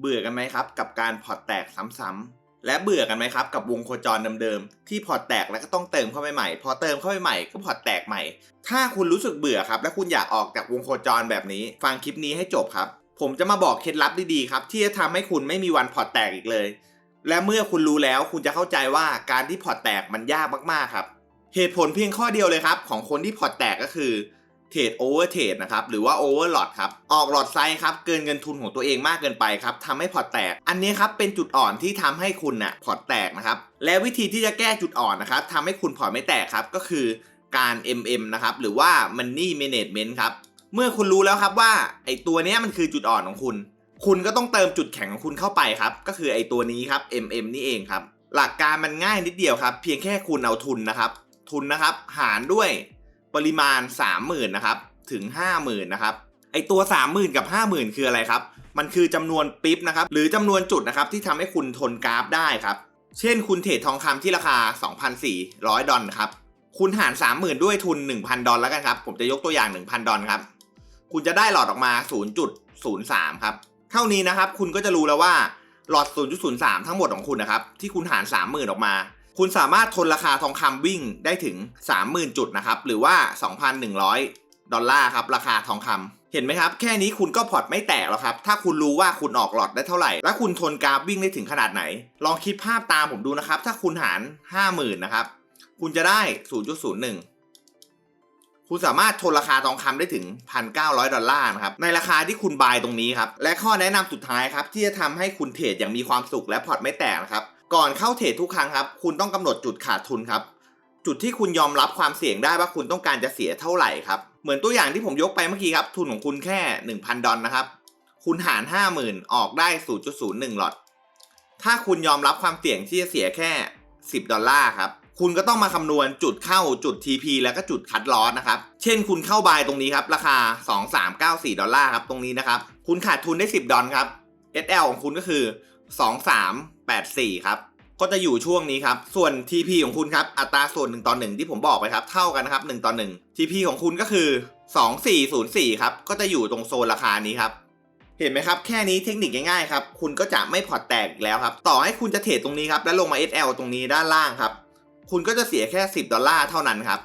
เบื่อกันไหมครับกับการพอร์ตแตกซ้ำๆและเบื่อกันไหมครับกับวงโคจรเดิมๆที่พอร์ตแตกแล้วก็ต้องเติมเข้าไปใหม่ พอเติมเข้าไปใหม่ก็พอร์ตแตกใหม่ ถ้าคุณรู้สึกเบื่อครับ และคุณอยากออกจากวงโคจรแบบนี้ ฟังคลิปนี้ให้จบครับ ผมจะมาบอกเคล็ดลับดีๆครับที่จะทำให้คุณไม่มีวันพอร์ตแตกอีกเลย และเมื่อคุณรู้แล้วคุณจะเข้าใจว่าการที่พอร์ตแตกมันยากมากๆครับ เหตุผลเพียงข้อเดียวเลยครับของคนที่พอร์ตแตกก็คือ เทรดโอเวอร์เทรดนะครับหรือว่าโอเวอร์หลอดครับออกหลอดไซส์ครับเกินเงินทุนของตัวเองมากเกินไปครับทำให้พอร์ตแตก อันนี้ครับเป็นจุดอ่อนที่ทำให้คุณน่ะพอร์ตแตกนะครับและวิธีที่จะแก้จุดอ่อนนะครับทำให้คุณพอร์ตไม่แตกครับก็คือการ MM นะครับหรือว่า Money Management ครับเมื่อคุณรู้แล้วครับว่าไอตัวนี้มันคือจุดอ่อนของคุณ คุณก็ต้องเติมจุดแข็งของคุณเข้าไปครับ ก็คือไอตัวนี้ครับ MM นี่เองครับหลักการมันง่ายนิดเดียวครับ เพียงแค่คุณเอาทุนนะครับ ทุนนะครับ หารด้วย ปริมาณ 30,000นะครับถึง 50,000นะครับไอตัว 30,000 กับ 50,000 คืออะไรครับ มันคือจำนวนปิ๊บนะครับหรือจำนวนจุดนะครับที่ทำให้คุณทนกราฟได้ครับเช่นคุณเทรดทองคำที่ราคา 2,400 ดอลครับคุณหาร 30,000 ด้วยทุน 1,000 ดอลแล้วกันครับผมจะยกตัวอย่าง 1,000 ดอลครับคุณจะได้หลอดออกมา 0.03 ครับเท่านี้นะครับคุณก็จะรู้แล้วว่าหลอด 0.03 ทั้งหมดของคุณนะครับที่คุณหาร 30,000 ออกมา คุณสามารถทนราคาทองคำวิ่งได้ถึง 30,000 จุดนะครับ หรือว่า 2,100 ดอลลาร์ครับ ราคาทองคำเห็นไหมครับ แค่นี้คุณก็พอร์ตไม่แตกแล้วครับ ถ้าคุณรู้ว่าคุณออกหลอดได้เท่าไหร่ และคุณทนกราฟวิ่งได้ถึงขนาดไหน ลองคิดภาพตามผมดูนะครับ ถ้าคุณหาร 50,000 นะครับ คุณจะได้ 0.01คุณสามารถทนราคาทองคำได้ถึง 1,900 ดอลลาร์นะครับ ในราคาที่คุณบายตรงนี้ครับ และข้อแนะนำสุดท้ายครับ ที่จะทำให้คุณเทรดอย่างมีความสุขและพอร์ตไม่แตกนะครับ ก่อนเข้าเทรดทุกครั้งครับ คุณต้องกำหนดจุดขาดทุนครับ จุดที่คุณยอมรับความเสี่ยงได้ว่าคุณต้องการจะเสียเท่าไหร่ครับ เหมือนตัวอย่างที่ผมยกไปเมื่อกี้ครับ ทุนของคุณแค่ 1,000 ดอลนะครับ คุณหาร 50,000 ออกได้ 0.01 หลอด ถ้าคุณยอมรับความเสี่ยงที่จะเสียแค่ 10 ดอลลาร์ครับ คุณก็ต้องมาคำนวณจุดเข้าจุด TP แล้วก็จุดคัดลอสนะครับ เช่นคุณเข้าบายตรงนี้ครับ ราคา 2394 ดอลลาร์ครับ ตรงนี้นะครับ คุณขาดทุนได้ 10 ดอลครับ SL ของคุณก็คือ 2384 ครับก็จะอยู่ช่วงนี้ครับ ส่วน TP ของคุณครับ อัตราส่วน1ต่อ1ที่ผมบอกไปครับ เท่ากันนะครับ1ต่อ1 TP ของคุณก็คือ 2404 ครับ ก็จะอยู่ตรงโซนราคานี้ครับ เห็นไหมครับ แค่นี้เทคนิคง่ายๆครับ คุณก็จะไม่พอตแตกอีกแล้วครับ ต่อให้คุณจะเทรดตรงนี้ครับ แล้วลงมา SL ตรงนี้ด้านล่างครับ คุณก็จะเสียแค่ 10 ดอลลาร์เท่านั้นครับ